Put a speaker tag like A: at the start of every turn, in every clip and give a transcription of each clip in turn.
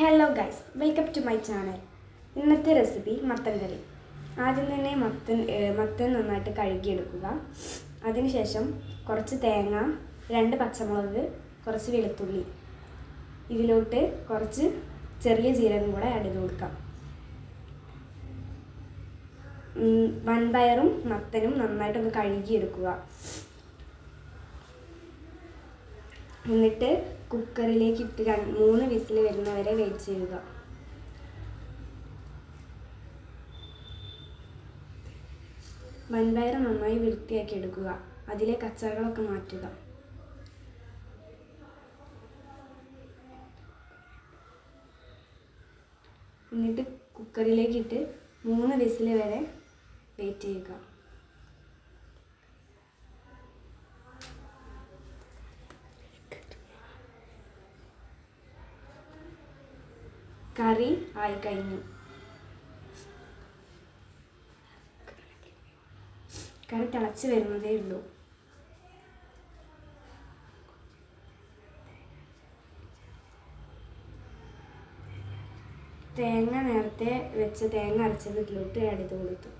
A: Hello guys welcome to my channel ഇന്നത്തെ recipe മത്തൻ കറി ആദ്യം തന്നെ മത്തൻ മത്തൻ നന്നായിട്ട് കഴുകിയെടുക്കുക. അതിനുശേഷം കുറച്ച് തേങ്ങ രണ്ട് പച്ചമുളക് കുറച്ച് വെളുത്തുള്ളി. ഇതിലോട്ട് കുറച്ച് ചെറിയ ജീരകം കൂടെ ആഡ് ചെയ്ത് കൊടുക്കാം. വൻപയറും മത്തനും നന്നായിട്ടൊന്ന് കഴുകിയെടുക്കുക. എന്നിട്ട് കുക്കറിലേക്ക് ഇട്ട് മൂന്ന് വിസിൽ വരുന്നവരെ വെയിറ്റ് ചെയ്യുക. വൻപയർ നന്നായി വൃത്തിയാക്കി എടുക്കുക. അതിലെ കച്ചറകളൊക്കെ മാറ്റുക. എന്നിട്ട് കുക്കറിലേക്കിട്ട് മൂന്ന് വിസിൽ വരെ വെയിറ്റ് ചെയ്യുക. കറി ആയി കഴിഞ്ഞു. കറി തിളച്ച് വരുന്നതേ ഉള്ളൂ. തേങ്ങ നേരത്തെ വെച്ച തേങ്ങ അരച്ചത് ഇതിലോട്ട് ആഡ് ചെയ്ത് കൊടുത്തു.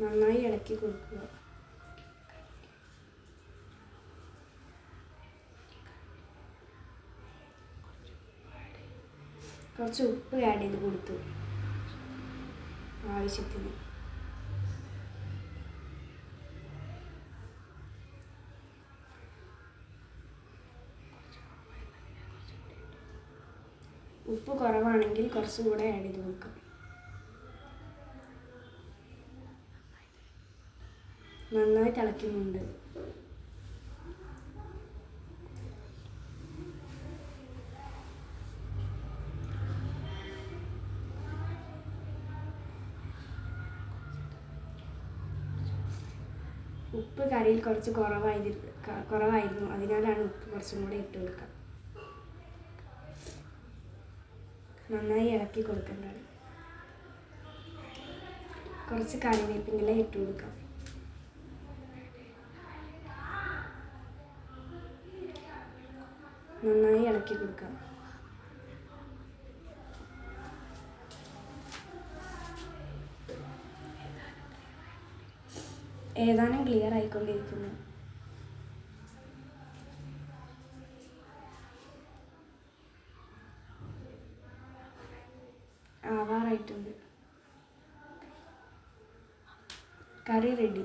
A: നന്നായി ഇളക്കി കൊടുക്കുക. കുറച്ച് ഉപ്പ് ആഡ് ചെയ്ത് കൊടുത്തു. ആവശ്യത്തിന്. ഉപ്പ് കുറവാണെങ്കിൽ കുറച്ചും കൂടെ ആഡ് ചെയ്ത് കൊടുക്കാം. നന്നായി തിളയ്ക്കുന്നുണ്ട്. ഉപ്പ് കറിയിൽ കുറച്ച് കുറവായി കുറവായിരുന്നു. അതിനാലാണ് ഉപ്പ് കുറച്ചും കൂടെ ഇട്ട് കൊടുക്കുക. നന്നായി ഇളക്കി കൊടുക്കേണ്ടത് കുറച്ച് കറിവേപ്പിന്റെ ഇല ഇട്ട് കൊടുക്കാം നന്നായി ഇളക്കി കൊടുക്കാം ഏതാനും ക്ലിയർ ആയിക്കൊണ്ടിരിക്കുന്നു. ആവാറായിട്ടുണ്ട്. കറി റെഡി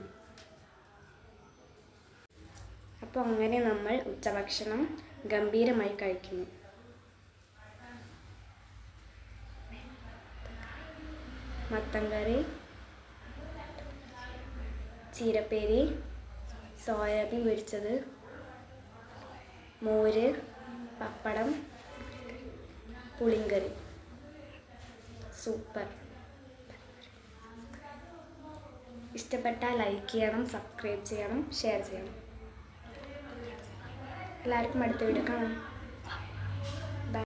A: അപ്പോൾ അങ്ങനെ നമ്മൾ ഉച്ചഭക്ഷണം ഗംഭീരമായി കഴിക്കുന്നു. മത്തൻ കറി ചീരപ്പേരി സോയാബീൻ പൊരിച്ചത് മോര് പപ്പടം പുളിങ്കറി. സൂപ്പർ. ഇഷ്ടപ്പെട്ടാൽ ലൈക്ക് ചെയ്യണം സബ്സ്ക്രൈബ് ചെയ്യണം ഷെയർ ചെയ്യണം. എല്ലാവർക്കും അടുത്ത വീഡിയോ കാണാം.